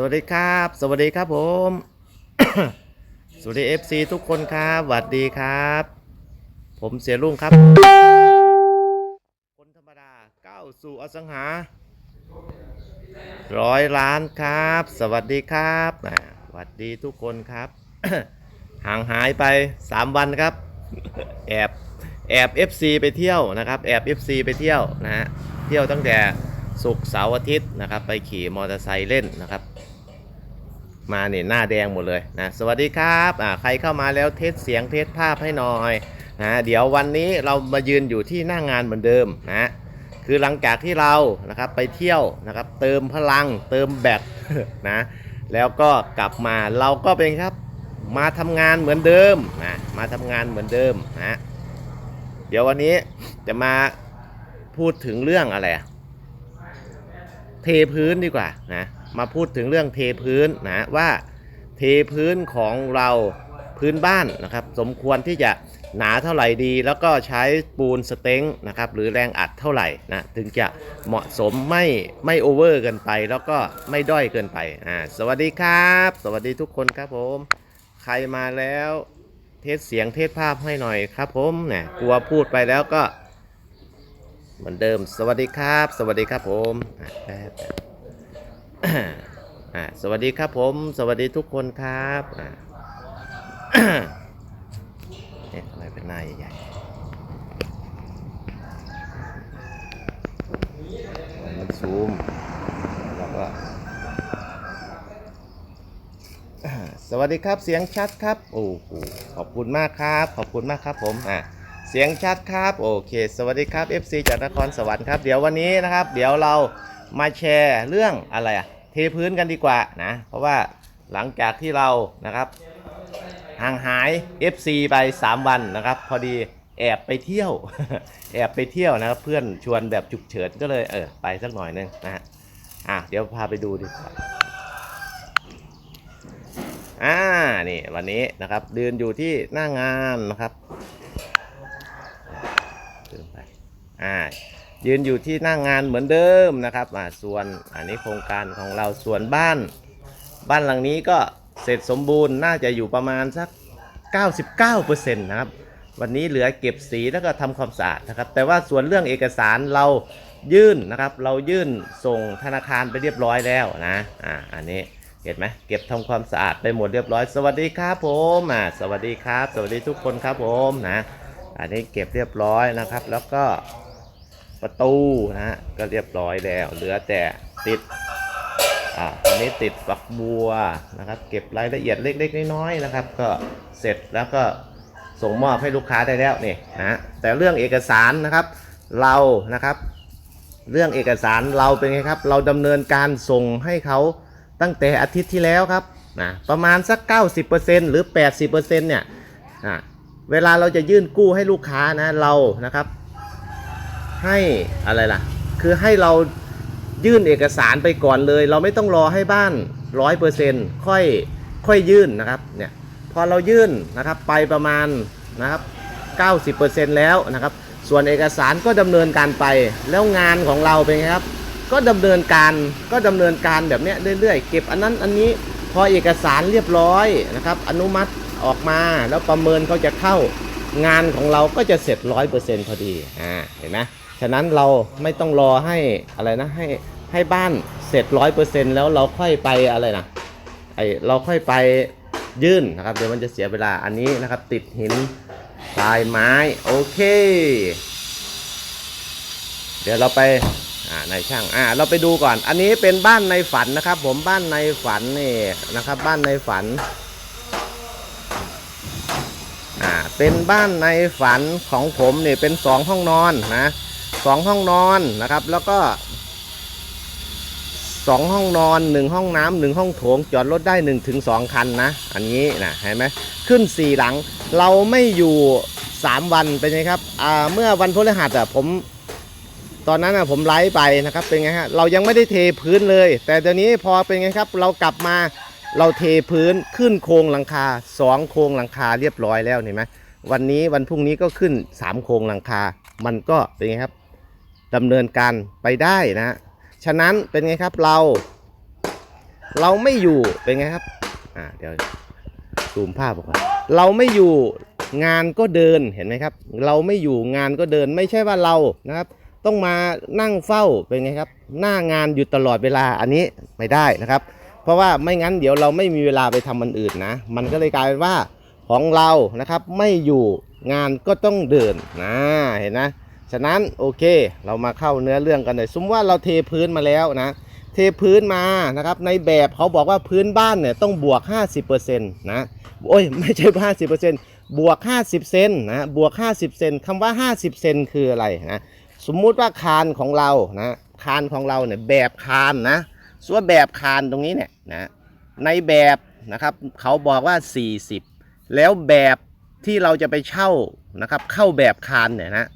สวัสดีครับ สวัสดีครับผม สวัสดี FC ทุกคนครับสวัสดีครับ ผมเสียรุ่งครับ คนธรรมดาก้าวสู่อสังหา ร้อยล้านครับ สวัสดีครับอ่าสวัสดีทุกคนครับ ห่างหายไป3วันครับ แอบแอบ FC ไปเที่ยวนะครับ แอบ FC ไปเที่ยวนะฮะ เที่ยวตั้งแต่ ศุกร์เสาร์อาทิตย์นะครับ ไปขี่มอเตอร์ไซค์เล่นนะครับ มาเนี่ยหน้าแดงหมดเลยนะสวัสดีครับอ่าใครเข้ามาแล้วเทสเสียงเทสภาพให้หน่อยนะเดี๋ยววันนี้เรามายืนอยู่ที่หน้างงานเหมือนเดิมนะคือหลังจากที่เรานะครับไปเที่ยวนะครับ เติมพลังเติมแบตนะแล้วก็กลับมาเราก็เป็นครับมาทำงานเหมือนเดิมนะมาทำงานเหมือนเดิมนะเดี๋ยววันนี้จะมาพูดถึงเรื่องอะไรอะ ทพื้นดีกว่านะมาพูดถึงเรื่องเทพื้นนะว่าเทพื้นของเราพื้นบ้านนะครับ สมควรที่จะหนาเท่าไหร่ดี แล้วก็ใช้ปูนสเต็งนะครับหรือแรงอัดเท่าไหร่นะถึงจะเหมาะสมไม่ไม่โอเวอร์เกินไป แล้วก็ไม่ด้อยเกินไปอ่าสวัสดีครับ สวัสดีทุกคนครับผม ใครมาแล้วเทสเสียงเทสภาพให้หน่อยครับผมเนี่ยกลัวพูดไปแล้วก็ เหมือนเดิม สวัสดีครับ สวัสดีครับผมแป๊บสวัสดีครับผม สวัสดีทุกคนครับอ่าเอ๊ะทำไมเป็นหน้าใหญ่ๆมันซูมแล้วก็สวัสดีครับเสียงชัดครับ โอ้โหขอบคุณมากครับ ขอบคุณมากครับผมอะ เสียงชัดครับโอเค สวัสดีครับ FC จากนครสวรรค์ครับ เดี๋ยววันนี้นะครับ เดี๋ยวเรามาแชร์เรื่องอะไรอะเทพื้นกันดีกว่านะเพราะว่าหลังจากที่เรานะครับ ห่างหาย FC ไป 3 วันนะครับ พอดีแอบไปเที่ยว แอบไปเที่ยวนะครับเพื่อนชวนแบบฉุกเฉินก็เลยเออไปสักหน่อยนึงนะฮะอะเดี๋ยวพาไปดูดีกว่าอ่านี่วันนี้นะครับเดินอยู่ที่หน้างานนะครับเดินไป อ่ายืนอยู่ที่หน้างงานเหมือนเดิมนะครับอ่าส่วนอันนี้โครงการของเราส่วนบ้าน บ้านหลังนี้ก็เสร็จสมบูรณ์น่าจะอยู่ประมาณสัก 99%นะครับวันนี้เหลือเก็บสีแล้วก็ทำความสะอาดนะครับแต่ว่าส่วนเรื่องเอกสารเรายื่นนะครับ เรายื่นส่งธนาคารไปเรียบร้อยแล้วนะอ่าอันนี้เห็นไหมเก็บทำความสะอาดไปหมดเรียบร้อย สวัสดีครับผมอ่าสวัสดีครับ สวัสดีทุกคนครับผมนะอันนี้เก็บเรียบร้อยนะครับ แล้วก็ ประตูนะฮะก็เรียบร้อยแล้ว เหลือแต่ติดอ่าอันนี้ติดฝักบัวนะครับ เก็บรายละเอียดเล็กๆน้อยๆนะครับ ก็เสร็จแล้วก็ส่งมอบให้ลูกค้าได้แล้วนี่นะแต่เรื่องเอกสารนะครับ เรานะครับ เรื่องเอกสารเราเป็นไงครับ เราดำเนินการส่งให้เขาตั้งแต่อาทิตย์ที่แล้วครับนะประมาณสัก 90%หรือ 80%เนี่ยนะเวลาเราจะยื่นกู้ให้ลูกค้านะเรานะครับ ให้อะไรล่ะ คือให้เรายื่นเอกสารไปก่อนเลย เราไม่ต้องรอให้บ้าน100%ค่อยค่อยยื่นนะครับเนี่ยพอเรายื่นนะครับไปประมาณนะครับ 90%แล้วนะครับ ส่วนเอกสารก็ดำเนินการไปแล้วงานของเราเป็นไงครับ ก็ดำเนินการก็ดำเนินการแบบนี้เรื่อยๆ เก็บอันนั้นอันนี้พอเอกสารเรียบร้อยนะครับ อนุมัติออกมาแล้วประเมินเขาจะเข้างานของเราก็จะเสร็จร้อยเปอร์เซ็นต์พอดีอ่าเห็นไหม ฉะนั้นเราไม่ต้องรอให้อะไรนะให้ให้บ้านเสร็จร้อยเปอร์เซ็นต์แล้วเราค่อยไปอะไรนะไอเราค่อยไปยื่นนะครับเดี๋ยวมันจะเสียเวลาอันนี้นะครับ ติดหินทรายไม้โอเค เดี๋ยวเราไปอ่านายช่างอ่าเราไปดูก่อน อันนี้เป็นบ้านในฝันนะครับ ผมบ้านในฝันนี่นะครับ บ้านในฝันอ่าเป็นบ้านในฝันของผมเนี่ยเป็นสองห้องนอนนะ สองห้องนอนนะครับ แล้วก็สองห้องนอนหนึ่งห้องน้ำหนึ่งห้องโถงจอดรถได้หนึ่งถึงสองคันนะ อันนี้นะเห็นไหมขึ้นสี่หลัง เราไม่อยู่สามวันเป็นไงครับอ่าเมื่อวันพฤหัสอะผมตอนนั้นนะผมไลฟ์ไปนะครับเป็นไงฮะเรายังไม่ได้เทพื้นเลย แต่เดี๋ยวนี้พอเป็นไงครับ เรากลับมาเราเทพื้นขึ้นโครงหลังคาสองโครงหลังคาเรียบร้อยแล้วเห็นไหมวันนี้วันพรุ่งนี้ก็ขึ้นสามโครงหลังคา มันก็เป็นไงครับ ดำเนินการไปได้นะ ฉะนั้นเป็นไงครับเรา เราไม่อยู่เป็นไงครับอ่าเดี๋ยวซูมภาพออกมาเราไม่อยู่งานก็เดินเห็นไหมครับ เราไม่อยู่งานก็เดินไม่ใช่ว่าเรานะครับ ต้องมานั่งเฝ้าเป็นไงครับ หน้างานอยู่ตลอดเวลาอันนี้ไม่ได้นะครับ เพราะว่าไม่งั้นเดี๋ยวเราไม่มีเวลาไปทำมันอื่นนะ มันก็เลยกลายเป็นว่าของเรานะครับไม่อยู่งานก็ต้องเดินนะเห็นนะ ฉะนั้นโอเค เรามาเข้าเนื้อเรื่องกันเลยสมมติว่าเราเทพื้นมาแล้วนะ เทพื้นมานะครับ ในแบบเขาบอกว่าพื้นบ้านเนี่ยต้องบวก 50%นะโอ้ยไม่ใช่ 50%บวก 50 เซนนะบวก 50 เซนคำว่า 50 เซนคืออะไรนะสมมุติว่าคานของเรานะคานของเราเนี่ยแบบคานนะส่วนแบบคานตรงนี้เนี่ยนะในแบบนะครับเขาบอกว่า 40 แล้วแบบที่เราจะไปเช่านะครับเข้าแบบคานเนี่ยนะ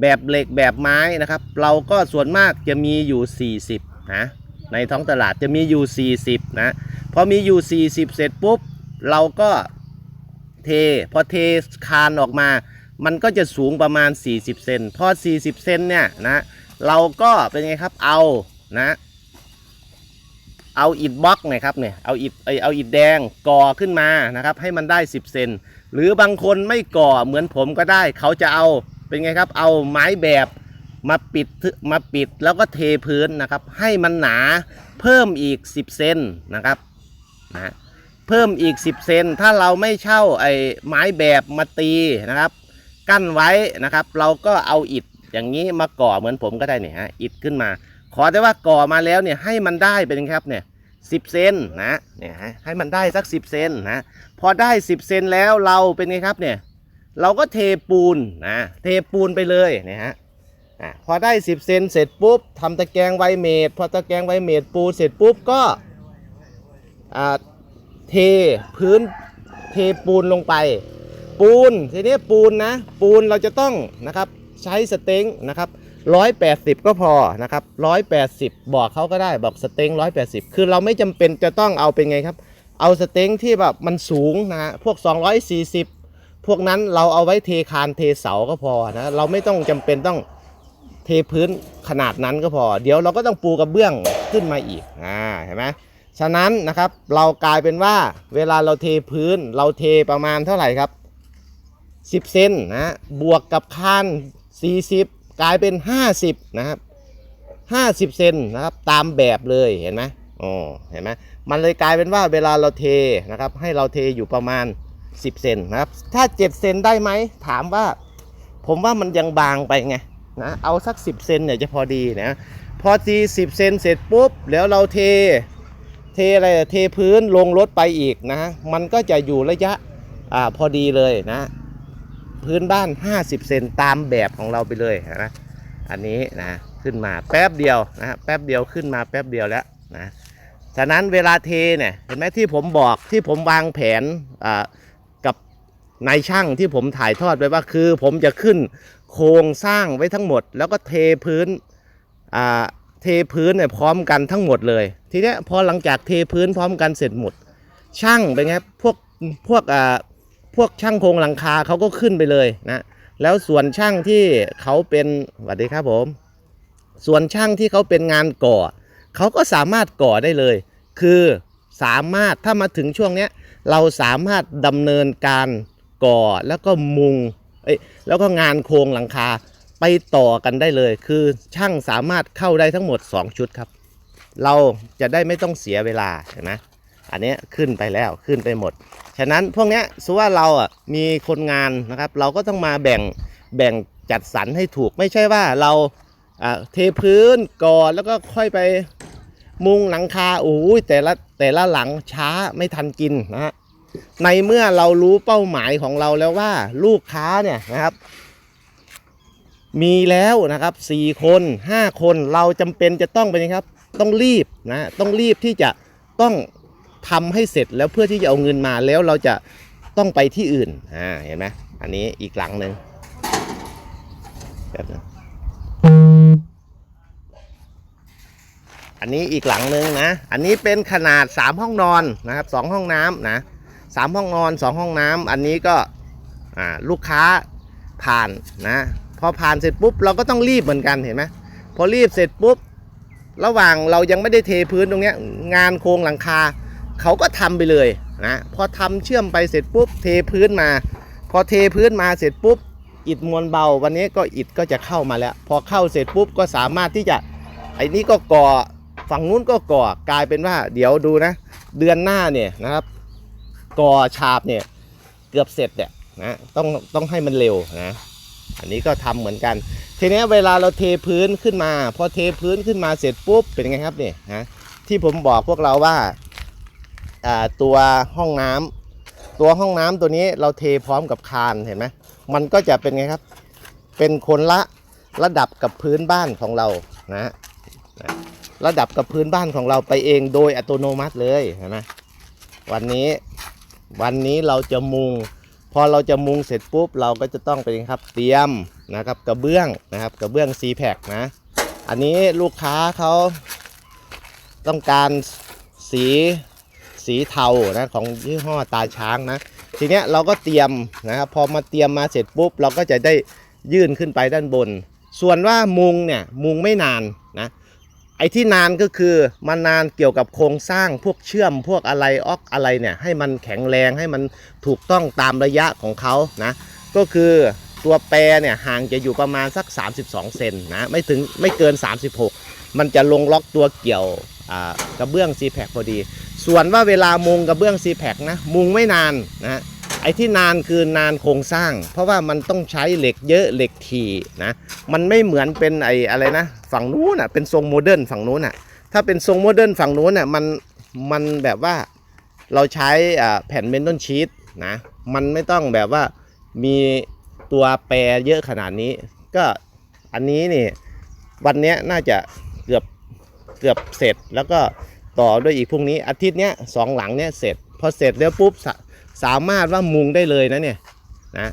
แบบเหล็กแบบไม้นะครับ เราก็ส่วนมากจะมีอยู่ 40นะในท้องตลาดจะมีอยู่ 40นะพอมีอยู่ 40 เสร็จปุ๊บ เราก็เท พอเทคานออกมา มันก็จะสูงประมาณ 40 เซนพอ 40 เซนเนี่ยนะเราก็เป็นไงครับเอานะเอาอิฐบล็อกนะครับเนี่ยเอาอิฐเอเอาอิฐแดงก่อขึ้นมานะครับ ให้มันได้ 10 เซนหรือบางคนไม่ก่อเหมือนผมก็ได้ เขาจะเอา เป็นไงครับ เอาไม้แบบมาปิดมาปิดแล้วก็เทพื้นนะครับ ให้มันหนาเพิ่มอีก 10 เซนนะครับนะเพิ่มอีก 10 เซนถ้าเราไม่เช่าไอ้ไม้แบบมาตีนะครับ กั้นไว้นะครับ เราก็เอาอิฐอย่างนี้มาก่อเหมือนผมก็ได้เนี่ยฮะอิฐขึ้นมา ขอแต่ว่าก่อมาแล้วเนี่ยให้มันได้เป็นไงครับเนี่ยสิบเซนนะเนี่ยฮะให้มันได้สัก10เซนนะพอได้10เซนแล้วเราเป็นไงครับเนี่ย เราก็เทปูนนะเทปูนไปเลยนะฮะอะพอได้ 10 เซนเสร็จปุ๊บทำตะแกรงไวเมดพอตะแกรงไวเมดปูเสร็จปุ๊บก็อ่าเทพื้นเทปูนลงไป ปูนทีนี้ปูนนะปูนเราจะต้องนะครับใช้สเต็งนะครับ 180 ก็พอนะครับ 180 บอกเขาก็ได้บอกสเต็ง180 คือเราไม่จำเป็นจะต้องเอาเป็นไงครับ เอาสเต็งที่แบบมันสูงนะฮะพวก 240 พวกนั้นเราเอาไว้เทคานเทเสาก็พอนะเราไม่ต้องจำเป็นต้องเทพื้นขนาดนั้นก็พอ เดี๋ยวเราก็ต้องปูกระเบื้องขึ้นมาอีกอ่าเห็นไหมฉะนั้นนะครับเรากลายเป็นว่าเวลาเราเทพื้นเราเทประมาณเท่าไหร่ครับ 10 เซนนะบวกกับคาน 40 กลายเป็น 50 นะครับ 50 เซนนะครับตามแบบเลยเห็นไหมอ๋อเห็นไหมมันเลยกลายเป็นว่าเวลาเราเทนะครับให้เราเทอยู่ประมาณ 10เซนนะครับ ถ้า 7 เซนได้ไหมถามว่า ผมว่ามันยังบางไปไงนะเอาสัก 10เซนเนี่ยจะพอดีนะพอที10เซนเสร็จปุ๊บแล้วเราเทเทอะไรเทพื้นลงรถไปอีกนะมันก็จะอยู่ระยะอ่าพอดีเลยนะ พื้นบ้าน 50 เซนตามแบบของเราไปเลยนะอันนี้นะขึ้นมาแป๊บเดียวนะแป๊บเดียวขึ้นมาแป๊บเดียวแล้วนะฉะนั้นเวลาเทเนี่ยเห็นไหมที่ผมบอกที่ผมวางแผนอ่า นายช่างที่ผมถ่ายทอดไปว่าคือ ผมจะขึ้นโครงสร้างไว้ทั้งหมด แล้วก็เทพื้นอ่าเทพื้นเนี่ยพร้อมกันทั้งหมดเลย ทีเนี้ยพอหลังจากเทพื้นพร้อมกันเสร็จหมด ช่างเป็นไงพวกพวกอ่าพวกช่างโครงหลังคาเขาก็ขึ้นไปเลยนะแล้วส่วนช่างที่เขาเป็นสวัสดีครับผม ส่วนช่างที่เขาเป็นงานก่อเขาก็สามารถก่อได้เลย คือสามารถถ้ามาถึงช่วงเนี้ยเราสามารถดำเนินการ ก่อแล้วก็มุงเอ้ยแล้วก็งานโครงหลังคาไปต่อกันได้เลย คือช่างสามารถเข้าได้ทั้งหมด 2 ชุดครับ เราจะได้ไม่ต้องเสียเวลาเห็นไหมอันนี้ขึ้นไปแล้วขึ้นไปหมด ฉะนั้นพวกนี้สมว่าเราอะมีคนงานนะครับ เราก็ต้องมาแบ่งแบ่งจัดสรรให้ถูกไม่ใช่ว่าเราอ่าเทพื้นก่อนแล้วก็ค่อยไปมุงหลังคาโอ้ยแต่ละแต่ละหลังช้าไม่ทันกินนะฮะ ในเมื่อเรารู้เป้าหมายของเราแล้วว่า ลูกค้าเนี่ยนะครับ มีแล้วนะครับสี่คนห้าคนเราจำเป็นจะต้องเป็นไงครับ ต้องรีบนะต้องรีบที่จะต้องทำให้เสร็จแล้วเพื่อที่จะเอาเงินมาแล้วเราจะต้องไปที่อื่นอ่าเห็นไหมอันนี้อีกหลังหนึ่งแบบนึงอันนี้อีกหลังหนึ่งนะ อันนี้เป็นขนาด 3 ห้องนอนนะครับสองห้องน้ำนะ สามห้องนอนสองห้องน้ำอันนี้ก็ลูกค้าผ่านนะพอผ่านเสร็จปุ๊บเราก็ต้องรีบเหมือนกันเห็นไหมพอรีบเสร็จปุ๊บระหว่างเรายังไม่ได้เทพื้นตรงนี้งานโครงหลังคาเขาก็ทำไปเลยนะพอทำเชื่อมไปเสร็จปุ๊บเทพื้นมา พอเทพื้นมาเสร็จปุ๊บอิฐมวลเบา วันนี้ก็อิฐก็จะเข้ามาแล้ว พอเข้าเสร็จปุ๊บก็สามารถที่จะไอ้นี้ก็ก่อฝั่งนู้นก็ก่อกลายเป็นว่าเดี๋ยวดูนะ เดือนหน้าเนี่ยนะครับ ก่อฉาบเนี่ยเกือบเสร็จเนี่ยนะต้องต้องให้มันเร็วนะอันนี้ก็ทำเหมือนกัน ทีนี้เวลาเราเทพื้นขึ้นมา พอเทพื้นขึ้นมาเสร็จปุ๊บเป็นไงครับเนี่ยนะที่ผมบอกพวกเราว่าอ่าตัวห้องน้ำตัวห้องน้ำตัวนี้เราเทพร้อมกับคานเห็นไหมมันก็จะเป็นไงครับ เป็นคนละระดับกับพื้นบ้านของเรานะนะระดับกับพื้นบ้านของเราไปเองโดยอัตโนมัติเลยเห็นไหมวันนี้ วันนี้เราจะมุง พอเราจะมุงเสร็จปุ๊บเราก็จะต้องไปครับเตรียมนะครับกระเบื้องนะครับกระเบื้อง c p a c นะ อันนี้ลูกค้าเขาต้องการสีสีเทานะของยี่ห้อตาช้างนะทีเนี้ยเราก็เตรียมนะครับพอมาเตรียมมาเสร็จปุ๊บ เราก็จะได้ยื่นขึ้นไปด้านบน ส่วนว่ามุงเนี่ยมุงไม่นานนะ ไอ้ที่นานก็คือมันนานเกี่ยวกับโครงสร้างพวกเชื่อมพวกอะไรออกอะไรเนี่ยให้มันแข็งแรงให้มันถูกต้องตามระยะของเขานะก็คือตัวแปรเนี่ยห่างจะอยู่ประมาณสัก 32 เซนนะไม่ถึงไม่เกิน 36 มันจะลงล็อกตัวเกี่ยวกระเบื้อง c p a c พอดี ส่วนว่าเวลามุงกระเบื้อง c p a c นะมุงไม่นานนะ ไอ้ที่นานคือนานโครงสร้าง เพราะว่ามันต้องใช้เหล็กเยอะเหล็กถี่นะมันไม่เหมือนเป็นไอ้อะไรนะ ฝั่งนู้นอะเป็นทรงโมเดิร์นฝั่งนู้นอะถ้าเป็นทรงโมเดิร์นฝั่งนู้นอะมันมันแบบว่าเราใช้อ่าแผ่นเมนทอนชีตนะมันไม่ต้องแบบว่ามีตัวแปรเยอะขนาดนี้ ก็อันนี้นี่วันนี้น่าจะเกือบเกือบเสร็จแล้วก็ต่อด้วยอีกพรุ่งนี้อาทิตย์เนี้ยสองหลังเนี้ยเสร็จ พอเสร็จแล้วปุ๊บ สามารถว่ามุงได้เลยนะเนี่ยนะ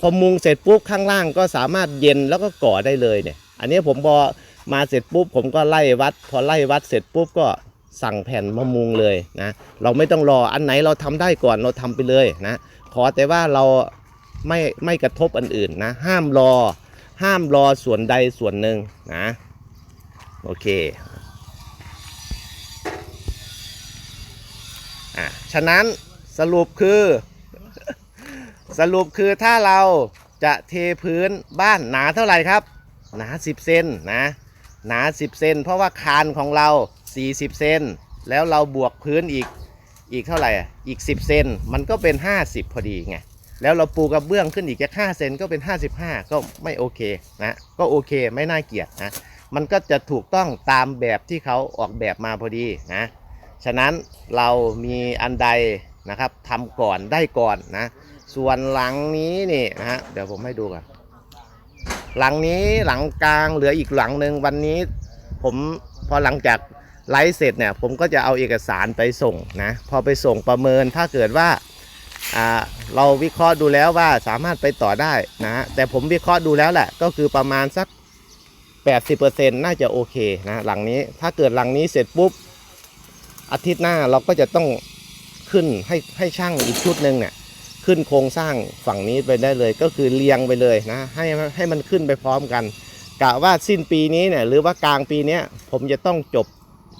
พอมุงเสร็จปุ๊บข้างล่างก็สามารถเย็นแล้วก็ก่อได้เลยเนี่ย อันนี้ผมพอมาเสร็จปุ๊บผมก็ไล่วัด พอไล่วัดเสร็จปุ๊บก็สั่งแผ่นมามุงเลยนะเราไม่ต้องรออันไหนเราทำได้ก่อนเราทำไปเลยนะขอแต่ว่าเราไม่ไม่กระทบอันอื่นนะห้ามรอ ห้ามรอส่วนใดส่วนหนึ่งนะโอเคอะฉะนั้น สรุปคือ สรุปคือถ้าเราจะเทพื้นบ้านหนาเท่าไหร่ครับ หนา 10 เซนนะ หนา 10 เซนเพราะว่าคานของเรา 40 เซนแล้วเราบวกพื้นอีกอีกเท่าไหร่อีก 10 เซนมันก็เป็น 50 พอดีไงแล้วเราปูกระเบื้องขึ้นอีกแค่5เซนก็เป็น 55 ก็ไม่โอเคนะก็โอเคไม่น่าเกลียดนะมันก็จะถูกต้องตามแบบที่เขาออกแบบมาพอดีนะฉะนั้นเรามีอันใด นะครับทำก่อนได้ก่อนนะ ส่วนหลังนี้นี่นะฮะเดี๋ยวผมให้ดูก่อนหลังนี้หลังกลางเหลืออีกหลังหนึ่งวันนี้ ผมพอหลังจากไลฟ์เสร็จเนี่ยผมก็จะเอาเอกสารไปส่งนะพอไปส่งประเมินถ้าเกิดว่าอ่าเราวิเคราะห์ดูแล้วว่าสามารถไปต่อได้นะฮะแต่ผมวิเคราะห์ดูแล้วแหละก็คือประมาณสัก 80%น่าจะโอเคนะหลังนี้ถ้าเกิดหลังนี้เสร็จปุ๊บอาทิตย์หน้าเราก็จะต้อง ขึ้นให้ให้ช่างอีกชุดหนึ่งเนี่ยขึ้นโครงสร้างฝั่งนี้ไปได้เลย ก็คือเรียงไปเลยนะให้ให้มันขึ้นไปพร้อมกันกะว่าสิ้นปีนี้เนี่ยหรือว่ากลางปีนี้ผมจะต้องจบ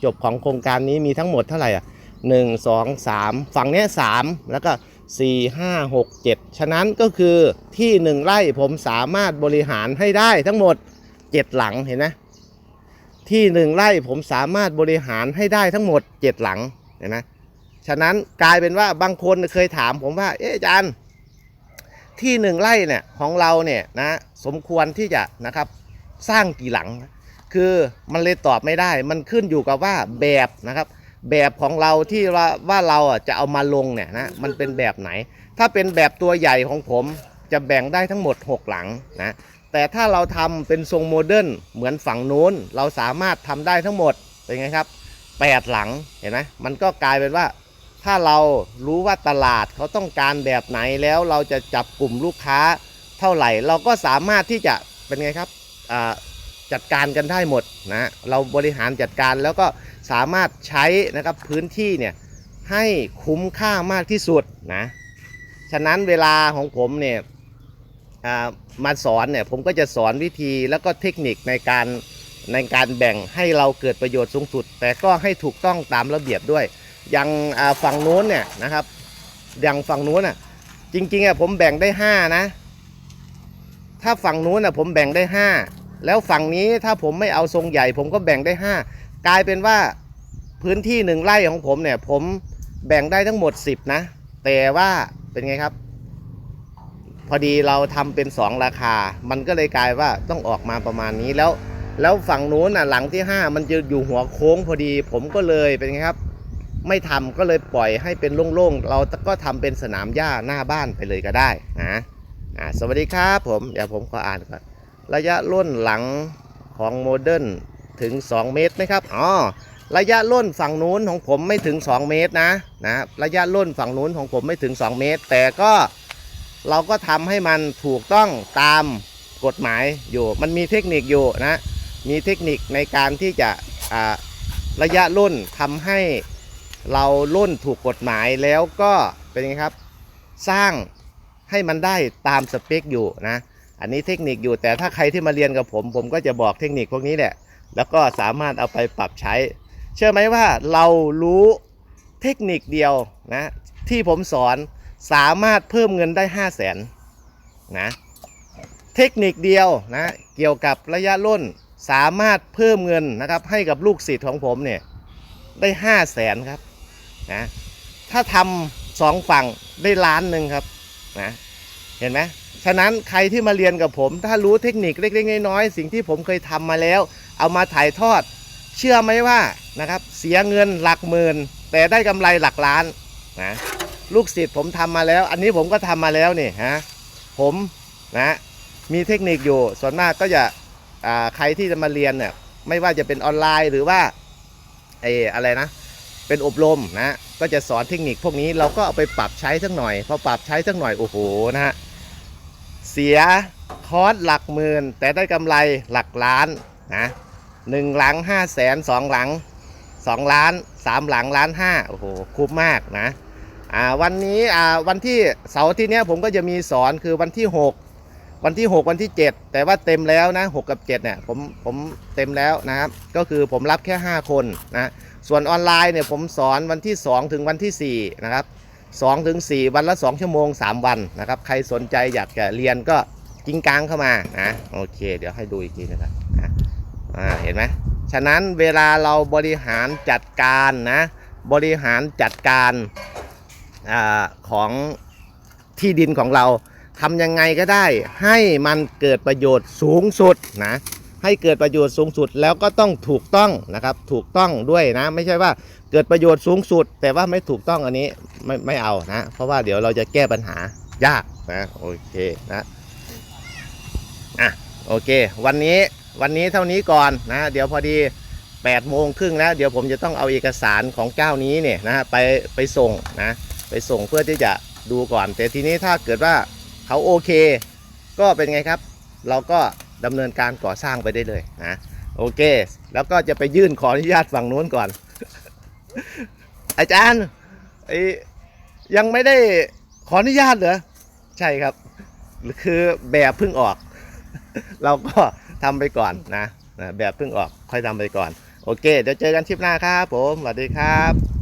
จบของโครงการนี้มีทั้งหมดเท่าไหร่อะหนึ่งสองสามฝั่งนี้สามแล้วก็สี่ห้าหกเจ็ดฉะนั้นก็คือที่หนึ่งไร่ผมสามารถบริหารให้ได้ทั้งหมดเจ็ดหลังเห็นไหมที่หนึ่งไร่ผมสามารถบริหารให้ได้ทั้งหมดเจ็ดหลังเห็นไหม ฉะนั้นกลายเป็นว่าบางคนเคยถามผมว่า เอ๊ะอาจารย์ ที่หนึ่งไร่เนี่ยของเราเนี่ยนะสมควรที่จะนะครับสร้างกี่หลัง คือมันเลยตอบไม่ได้ มันขึ้นอยู่กับว่าแบบนะครับ แบบของเราที่ว่าว่าเราอะจะเอามาลงเนี่ยนะมันเป็นแบบไหน ถ้าเป็นแบบตัวใหญ่ของผมจะแบ่งได้ทั้งหมด 6 หลังนะแต่ถ้าเราทำเป็นทรงโมเดิร์นเหมือนฝั่งนู้น เราสามารถทำได้ทั้งหมดเป็นไงครับ 8 หลังเห็นไหมมันก็กลายเป็นว่า ถ้าเรารู้ว่าตลาดเขาต้องการแบบไหนแล้วเราจะจับกลุ่มลูกค้าเท่าไหร่ เราก็สามารถที่จะเป็นไงครับจัดการกันได้หมดนะเราบริหารจัดการแล้วก็สามารถใช้นะครับพื้นที่เนี่ยให้คุ้มค่ามากที่สุดนะฉะนั้นเวลาของผมเนี่ยมาสอนเนี่ยผมก็จะสอนวิธีแล้วก็เทคนิคในการในการแบ่งให้เราเกิดประโยชน์สูงสุด แต่ก็ให้ถูกต้องตามระเบียบด้วย อย่างฝั่งนู้นเนี่ยนะครับอย่างฝั่งนู้นอะจริงๆอะผมแบ่งได้ห้านะ ถ้าฝั่งนู้นอะผมแบ่งได้ห้าแล้วฝั่งนี้ถ้าผมไม่เอาทรงใหญ่ ผมก็แบ่งได้ห้ากลายเป็นว่าพื้นที่หนึ่งไร่ของผมเนี่ย ผมแบ่งได้ทั้งหมด 10 นะ แต่ว่าเป็นไงครับ พอดีเราทำเป็น 2 ราคา มันก็เลยกลายว่าต้องออกมาประมาณนี้แล้ว แล้วฝั่งนู้นน่ะหลังที่ 5 มันจะอยู่หัวโค้งพอดี ผมก็เลยเป็นไงครับ ไม่ทำก็เลยปล่อยให้เป็นโล่งๆ เราก็ทำเป็นสนามหญ้าหน้าบ้านไปเลยก็ได้นะสวัสดีครับผม เดี๋ยวผมขออ่านก่อน ระยะล่นหลังของโมเดิร์นถึง 2 เมตรไหมครับ อ๋อ ระยะล่นฝั่งนู้นของผมไม่ถึง 2 เมตรนะนะ ระยะล่นฝั่งนู้นของผมไม่ถึง 2 เมตร แต่ก็เราก็ทำให้มันถูกต้องตามกฎหมายอยู่ มันมีเทคนิคอยู่นะ มีเทคนิคในการที่จะระยะล่นทำให้ เราล่นถูกกฎหมายแล้วก็เป็นไงครับ สร้างให้มันได้ตามสเปคอยู่นะ อันนี้เทคนิคอยู่แต่ถ้าใครที่มาเรียนกับผม ผมก็จะบอกเทคนิคพวกนี้แหละ แล้วก็สามารถเอาไปปรับใช้ เชื่อไหมว่าเรารู้เทคนิคเดียวนะ ที่ผมสอนสามารถเพิ่มเงินได้ 5 0 0แสนนะเทคนิคเดียวนะเกี่ยวกับระยะล่นสามารถเพิ่มเงินนะครับให้กับลูกศิษย์ของผมเนี่ยได้ 5 0 0แสนครับ นะถ้าทำสองฝั่งได้ล้านหนึ่งครับนะเห็นไหมฉะนั้นใครที่มาเรียนกับผม ถ้ารู้เทคนิคเล็กๆน้อยๆสิ่งที่ผมเคยทำมาแล้ว เอามาถ่ายทอด เชื่อไหมว่านะครับเสียเงินหลักหมื่น แต่ได้กำไรหลักล้านนะลูกศิษย์ผมทำมาแล้ว อันนี้ผมก็ทำมาแล้วนี่ฮะผมนะมีเทคนิคอยู่ส่วนมากก็จะใครที่จะมาเรียนเนี่ยไม่ว่าจะเป็นออนไลน์หรือว่าไอ้อะไรนะ เป็นอบรมนะ ก็จะสอนเทคนิคพวกนี้เราก็เอาไปปรับใช้สักหน่อยพอปรับใช้สักหน่อยโอ้โหนะฮะเสียคอร์สหลักหมื่น แต่ได้กำไรหลักล้านนะหนึ่งหลังห้าแสนสองหลังสองล้านสามหลังล้านห้าโอ้โหคุ้มมากนะอ่าวันนี้อ่าวันที่เสาร์ที่เนี้ยผมก็จะมีสอนคือวันที่ 6 วันที่ 6 วันที่ 7 แต่ว่าเต็มแล้วนะ6กับ7เนี่ยผมผมเต็มแล้วนะครับ ก็คือผมรับแค่ 5 คนนะ ส่วนออนไลน์เนี่ยผมสอนวันที่ 2 ถึงวันที่ 4 นะครับ2ถึง4วันละ 2 ชั่วโมง 3 วันนะครับ ใครสนใจอยากจะเรียนก็กิ้งกลางเข้ามานะโอเค เดี๋ยวให้ดูอีกทีนะครับนะอ่าเห็นไหมฉะนั้นเวลาเราบริหารจัดการนะบริหารจัดการอของที่ดินของเราทำยังไงก็ได้ให้มันเกิดประโยชน์สูงสุดนะ ให้เกิดประโยชน์สูงสุดแล้วก็ต้องถูกต้องนะครับถูกต้องด้วยนะ ไม่ใช่ว่าเกิดประโยชน์สูงสุด แต่ว่าไม่ถูกต้องอันนี้ไม่ไม่เอานะ เพราะว่าเดี๋ยวเราจะแก้ปัญหายากนะโอเคนะอะโอเค วันนี้วันนี้เท่านี้ก่อนนะ เดี๋ยวพอดี8โมงครึ่งแล้วเดี๋ยวผมจะต้องเอาเอกสารของเจ้านี้เนี่ยนะไปไปส่งนะไปส่งเพื่อที่จะดูก่อน แต่ทีนี้ถ้าเกิดว่าเขาโอเค ก็เป็นไงครับ เราก็ ดำเนินการก่อสร้างไปได้เลยนะโอเค แล้วก็จะไปยื่นขออนุญาตฝั่งนู้นก่อน อาจารย์ไอ้ยังไม่ได้ขออนุญาตเหรอใช่ครับ คือแบบเพิ่งออก เราก็ทำไปก่อนนะแบบเพิ่งออกค่อยทำไปก่อน โอเค เดี๋ยวเจอกันคลิปหน้าครับผมสวัสดีครับ